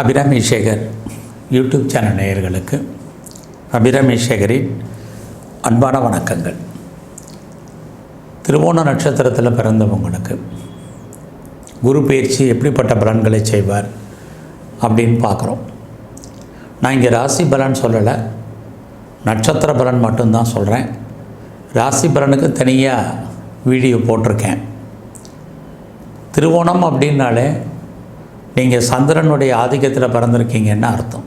Abirami Sekar YouTube channel நேயர்களுக்கு அபிராமி சேகரின் அன்பான வணக்கங்கள். திருவோண நட்சத்திரத்தில் பிறந்தவங்களுக்கு குரு பயிற்சி எப்படிப்பட்ட பலன்களை செய்வார் அப்படின்னு பார்க்குறோம். நான் இங்கே ராசி பலன் சொல்லலை நட்சத்திர பலன் மட்டும்தான் சொல்கிறேன். ராசி பலனுக்கு தனியாக வீடியோ போட்டிருக்கேன். திருவோணம் அப்படின்னாலே நீங்கள் சந்திரனுடைய ஆதிக்கத்தில் பிறந்திருக்கீங்கன்னு அர்த்தம்.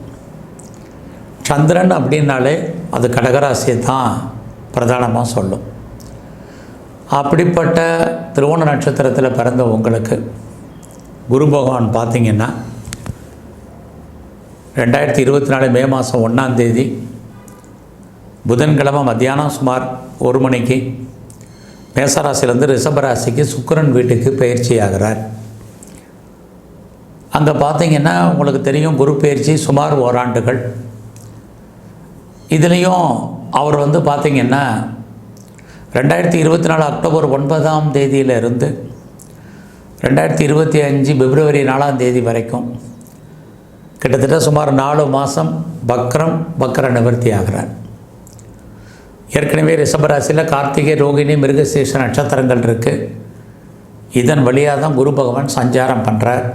சந்திரன் அப்படின்னாலே அது கடகராசியை தான் பிரதானமாக சொல்லும். அப்படிப்பட்ட திருவோண நட்சத்திரத்தில் பிறந்த உங்களுக்கு குரு பகவான் பார்த்தீங்கன்னா ரெண்டாயிரத்தி இருபத்தி நாலு மே மாதம் ஒன்றாந்தேதி புதன்கிழமை மத்தியானம் சுமார் ஒரு மணிக்கு மேசராசிலேருந்து ரிஷபராசிக்கு சுக்கிரன் வீட்டுக்கு பயிற்சி ஆகிறார் அங்கே பார்த்தீங்கன்னா உங்களுக்கு தெரியும் குரு பயிற்சி சுமார் ஓராண்டுகள். இதுலேயும் அவர் வந்து பார்த்திங்கன்னா ரெண்டாயிரத்தி இருபத்தி நாலு அக்டோபர் ஒன்பதாம் தேதியிலிருந்து ரெண்டாயிரத்தி இருபத்தி அஞ்சு பிப்ரவரி நாலாம் தேதி வரைக்கும் கிட்டத்தட்ட சுமார் நாலு மாதம் பக்ரம் பக்ர நிவர்த்தி ஆகிறார். ஏற்கனவே ரிஷபராசியில் கார்த்திகை ரோகிணி மிருகசேஷ நட்சத்திரங்கள் இருக்குது இதன் வழியாக தான் குரு பகவான் சஞ்சாரம் பண்ணுறார்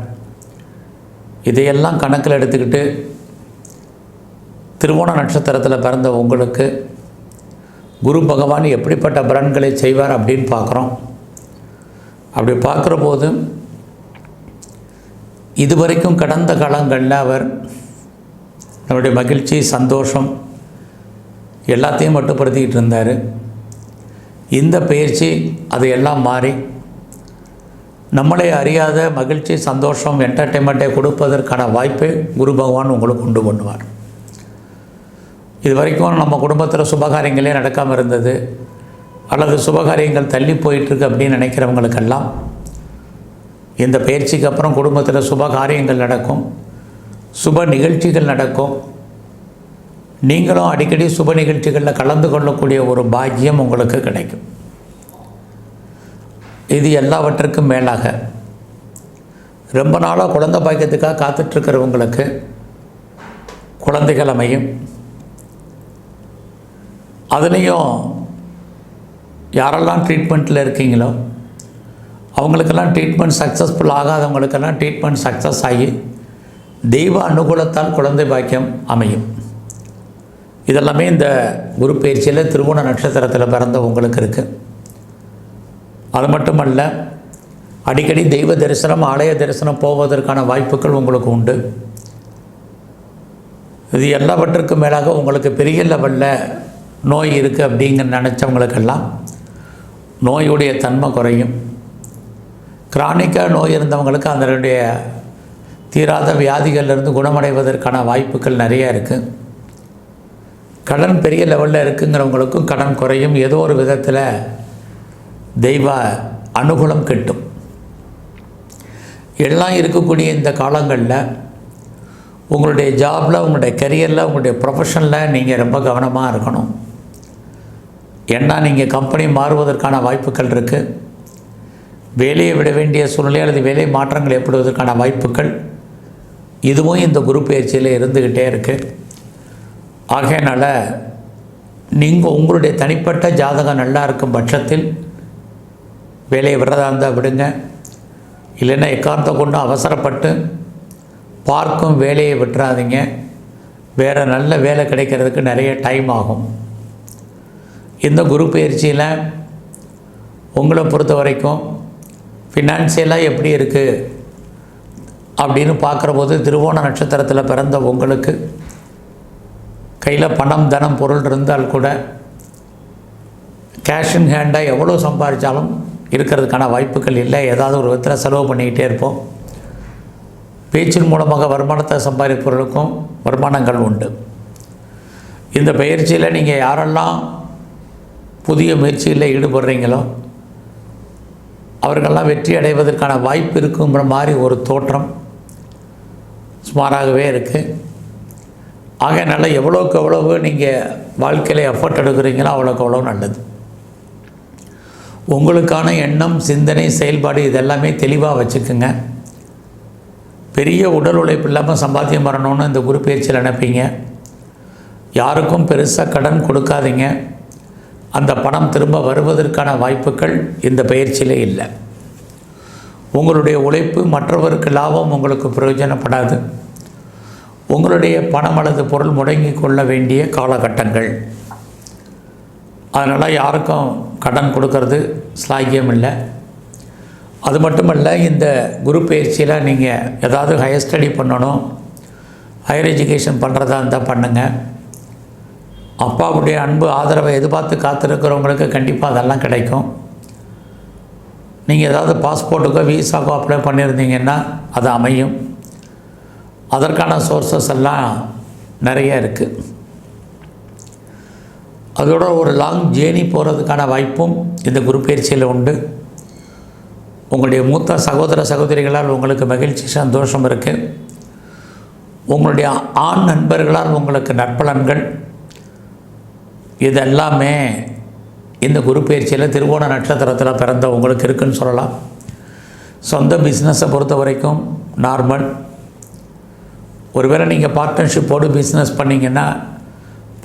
இதையெல்லாம் கணக்கில் எடுத்துக்கிட்டு திருவோண நட்சத்திரத்தில் பிறந்த உங்களுக்கு குரு பகவான் எப்படிப்பட்ட பலன்களை செய்வார் அப்படின்னு பார்க்குறோம். அப்படி பார்க்குற போது இதுவரைக்கும் கடந்த காலங்களில் அவர் நம்முடைய மகிழ்ச்சி சந்தோஷம் எல்லாத்தையும் மட்டுப்படுத்திக்கிட்டு இருந்தார். இந்த பயிற்சி அதையெல்லாம் மாறி நம்மளை அறியாத மகிழ்ச்சி சந்தோஷம் என்டர்டெயின்மெண்ட்டை கொடுப்பதற்கான வாய்ப்பை குரு பகவான் உங்களுக்கு உண்டு பண்ணுவார். இது வரைக்கும் நம்ம குடும்பத்தில் சுபகாரியங்களே நடக்காமல் இருந்தது. அல்லது சுபகாரியங்கள் தள்ளி போயிட்டுருக்கு அப்படின்னு நினைக்கிறவங்களுக்கெல்லாம் இந்த பயிற்சிக்கு அப்புறம் குடும்பத்தில் சுப காரியங்கள் நடக்கும். சுப நிகழ்ச்சிகள் நடக்கும். நீங்களும் அடிக்கடி சுப நிகழ்ச்சிகளில் கலந்து கொள்ளக்கூடிய ஒரு பாக்கியம் உங்களுக்கு கிடைக்கும். இது எல்லாவற்றுக்கும் மேலாக. ரொம்ப நாளாக குழந்தை பாக்கியத்துக்காக காத்துட்ருக்கிறவங்களுக்கு குழந்தைகள் அமையும். அதுலேயும் யாரெல்லாம் ட்ரீட்மெண்ட்டில் இருக்கீங்களோ அவங்களுக்கெல்லாம் ட்ரீட்மெண்ட் சக்ஸஸ்ஃபுல் ஆகாதவங்களுக்கெல்லாம் ட்ரீட்மெண்ட் சக்ஸஸ் ஆகி தெய்வ அனுகூலத்தால் குழந்தை பாக்கியம் அமையும். இதெல்லாமே இந்த குரு பயிற்சியில் திருவோண நட்சத்திரத்தில் பிறந்த உங்களுக்கு இருக்குது அது மட்டுமல்ல அடிக்கடி தெய்வ தரிசனம் ஆலய தரிசனம் போவதற்கான வாய்ப்புகள் உங்களுக்கு உண்டு. இது எல்லாவற்றுக்கும் மேலாக உங்களுக்கு பெரிய லெவலில் நோய் இருக்குது அப்படிங்கிற நினச்சவங்களுக்கெல்லாம் நோயுடைய தன்மை குறையும். கிரானிக்காக நோய் இருந்தவங்களுக்கு அதனுடைய தீராத வியாதிகள்லேருந்து குணமடைவதற்கான வாய்ப்புகள் நிறைய இருக்குது கடன் பெரிய லெவலில் இருக்குங்கிறவங்களுக்கும் கடன் குறையும். ஏதோ ஒரு விதத்தில் தெய்வ அனுகூலம் கிட்டும். எல்லாம் இருக்கக்கூடிய இந்த காலங்களில் உங்களுடைய ஜாபில் உங்களுடைய கரியரில் உங்களுடைய ப்ரொஃபஷனில் நீங்கள் ரொம்ப கவனமாக இருக்கணும். ஏன்னா நீங்கள் கம்பெனி மாறுவதற்கான வாய்ப்புகள் இருக்குது வேலையை விட வேண்டிய சூழ்நிலை அல்லது வேலை மாற்றங்கள் ஏற்படுவதற்கான வாய்ப்புகள் இதுவும் இந்த குரு பயிற்சியில் இருந்துக்கிட்டே இருக்குது ஆகையினால் நீங்கள் உங்களுடைய தனிப்பட்ட ஜாதகம் நல்லா இருக்கும் பட்சத்தில் வேலையை விடுறதா இருந்தால் விடுங்க. இல்லைன்னா எக்காரணத்தை கொண்டு அவசரப்பட்டு பார்க்கும் வேலையை விட்டுறாதீங்க. வேறு நல்ல வேலை கிடைக்கிறதுக்கு நிறைய டைம் ஆகும். இந்த குரு பயிற்சியில் உங்களை பொறுத்த வரைக்கும் ஃபினான்சியலாக எப்படி இருக்குது அப்படின்னு பார்க்குறபோது திருவோண நட்சத்திரத்தில் பிறந்த உங்களுக்கு கையில் பணம் தனம் பொருள் இருந்தால் கூட கேஷ் இன் ஹேண்டாக எவ்வளோ சம்பாதிச்சாலும் இருக்கிறதுக்கான வாய்ப்புகள் இல்லை. ஏதாவது ஒரு விதத்தில் செலவு பண்ணிக்கிட்டே இருப்போம். பேச்சின் மூலமாக வருமானத்தை சம்பாதிப்பவர்களுக்கும் வருமானங்கள் உண்டு. இந்த பயிற்சியில் நீங்கள் யாரெல்லாம் புதிய முயற்சியில் ஈடுபடுறீங்களோ அவர்களெல்லாம் வெற்றி அடைவதற்கான வாய்ப்பு இருக்குங்கிற மாதிரி ஒரு தோற்றம் சுமாராகவே இருக்குது ஆகையனால எவ்வளோக்கு எவ்வளவு நீங்கள் வாழ்க்கையில் எஃபர்ட் எடுக்கிறீங்களோ அவ்வளோக்கு அவ்வளோ நல்லது. உங்களுக்கான எண்ணம் சிந்தனை செயல்பாடு இதெல்லாமே தெளிவாக வச்சுக்குங்க. பெரிய உடல் உழைப்பு இல்லாமல் சம்பாத்தியம் வரணும்னு இந்த குரு பயிற்சியில் நினைப்பீங்க. யாருக்கும் பெருசாக கடன் கொடுக்காதீங்க. அந்த பணம் திரும்ப வருவதற்கான வாய்ப்புகள் இந்த பயிற்சியிலே இல்லை. உங்களுடைய உழைப்பு மற்றவருக்கு லாபம் உங்களுக்கு பிரயோஜனப்படாது. உங்களுடைய பணம் அல்லது பொருள் முடங்கி கொள்ள வேண்டிய காலகட்டங்கள். அதனால் யாருக்கும் கடன் கொடுக்கறது ஸ்லாகியம் இல்லை அது மட்டுமல்ல இந்த குரு பயிற்சியில் நீங்கள் ஏதாவது ஹையர் ஸ்டடி பண்ணணும் ஹையர் எஜுகேஷன் பண்ணுறதா இருந்தால் பண்ணுங்கள் அப்பாவுடைய அன்பு ஆதரவை எதிர்பார்த்து காத்திருக்கிறவங்களுக்கு கண்டிப்பாக அதெல்லாம் கிடைக்கும். நீங்கள் ஏதாவது பாஸ்போர்ட்டுக்கோ விசாக்கோ அப்ளை பண்ணியிருந்தீங்கன்னா அது அமையும். அதற்கான சோர்சஸ் எல்லாம் நிறைய இருக்குது அதோட ஒரு லாங் ஜேர்னி போகிறதுக்கான வாய்ப்பும் இந்த குரு பயிற்சியில் உண்டு. உங்களுடைய மூத்த சகோதர சகோதரிகளால் உங்களுக்கு மகிழ்ச்சி சந்தோஷம் இருக்குது உங்களுடைய ஆண் நண்பர்களால் உங்களுக்கு நற்பலன்கள். இதெல்லாமே இந்த குரு பயிற்சியில் திருவோண நட்சத்திரத்தில் பிறந்த உங்களுக்கு இருக்குன்னு சொல்லலாம். சொந்த பிஸ்னஸை பொறுத்த வரைக்கும் நார்மல் ஒருவேளை நீங்கள் பார்ட்னர்ஷிப்போடு பிஸ்னஸ் பண்ணிங்கன்னா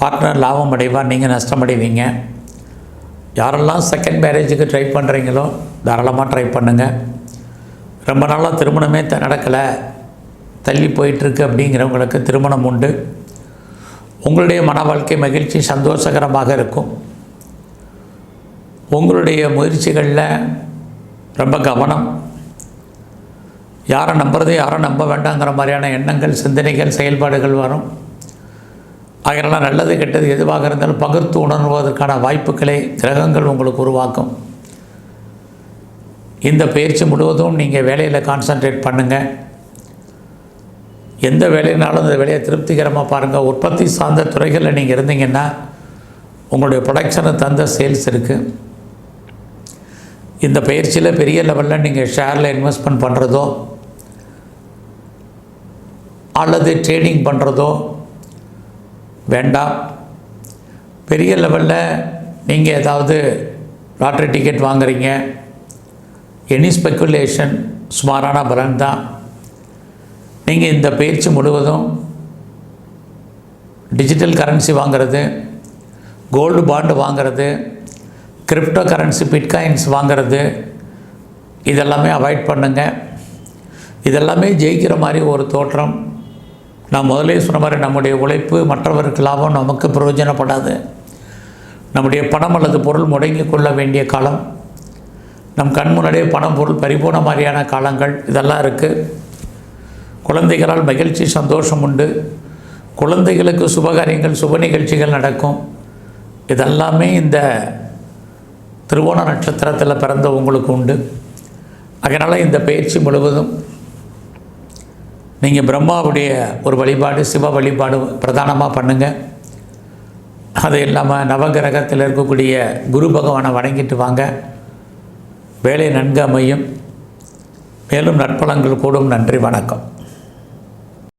பார்ட்னர் லாபம் அடைவார் நீங்கள் நஷ்டமடைவீங்க யாரெல்லாம் செகண்ட் மேரேஜுக்கு ட்ரை பண்ணுறீங்களோ தாராளமாக ட்ரை பண்ணுங்கள் ரொம்ப நாளாக திருமணமே த நடக்கலை. தள்ளி போயிட்டுருக்கு அப்படிங்கிறவங்களுக்கு திருமணம் உண்டு. உங்களுடைய மன வாழ்க்கை மகிழ்ச்சி சந்தோஷகரமாக இருக்கும். உங்களுடைய முயற்சிகளில் ரொம்ப கவனம். யாரை நம்புறது யாரை நம்ப வேண்டாங்கிற மாதிரியான எண்ணங்கள் சிந்தனைகள் செயல்பாடுகள் வரும். அதனால் நல்லது கெட்டது எதுவாக இருந்தாலும் பகிர்ந்து உணர்வதற்கான வாய்ப்புகளை கிரகங்கள் உங்களுக்கு உருவாக்கும். இந்த பயிற்சி முழுவதும் நீங்கள் வேலையில் கான்சன்ட்ரேட் பண்ணுங்கள் எந்த வேலையினாலும் அந்த வேலையை திருப்திகரமாக பாருங்கள் உற்பத்தி சார்ந்த துறைகளில் நீங்கள் இருந்தீங்கன்னா உங்களுடைய ப்ரொடக்ஷனை தந்த சேல்ஸ் இருக்குது இந்த பயிற்சியில் பெரிய லெவலில் நீங்கள் ஷேரில் இன்வெஸ்ட்மெண்ட் பண்ணுறதோ அல்லது ட்ரேடிங் பண்ணுறதோ வேண்டாம். பெரிய லெவலில் நீங்கள் ஏதாவது லாட்ரி டிக்கெட் வாங்குறீங்க. எனி ஸ்பெக்குலேஷன் சுமாரான பலன் தான். நீங்கள் இந்த பயிற்சி முழுவதும் டிஜிட்டல் கரன்சி வாங்குறது கோல்டு பாண்டு வாங்குறது கிரிப்டோ கரன்சி பிட்காயின்ஸ் வாங்குறது இதெல்லாமே அவாய்ட் பண்ணுங்கள் இதெல்லாமே ஜெயிக்கிற மாதிரி ஒரு தோற்றம். நான் முதலே சொன்ன மாதிரி நம்முடைய உழைப்பு மற்றவருக்கு லாபம் நமக்கு பிரயோஜனப்படாது. நம்முடைய பணம் அல்லது பொருள் முடங்கி கொள்ள வேண்டிய காலம் நம் கண் முன்னாடியே பணம் பொருள் பறிபோன மாதிரியான காலங்கள் இதெல்லாம் இருக்குது குழந்தைகளால் மகிழ்ச்சி சந்தோஷம் உண்டு. குழந்தைகளுக்கு சுபகாரியங்கள் சுப நிகழ்ச்சிகள் நடக்கும். இதெல்லாமே இந்த திருவோண நட்சத்திரத்தில் பிறந்த உங்களுக்கு உண்டு. அதனால் இந்த பயிற்சி முழுவதும் நீங்கள் பிரம்மாவுடைய ஒரு வழிபாடு சிவ வழிபாடு பிரதானமாக பண்ணுங்கள் அது இல்லாமல் நவகிரகத்தில் இருக்கக்கூடிய குரு பகவானை வணங்கிட்டு வாங்க. வேலை நன்கு அமையும். மேலும் நற்பலங்கள் கூடும். நன்றி வணக்கம்.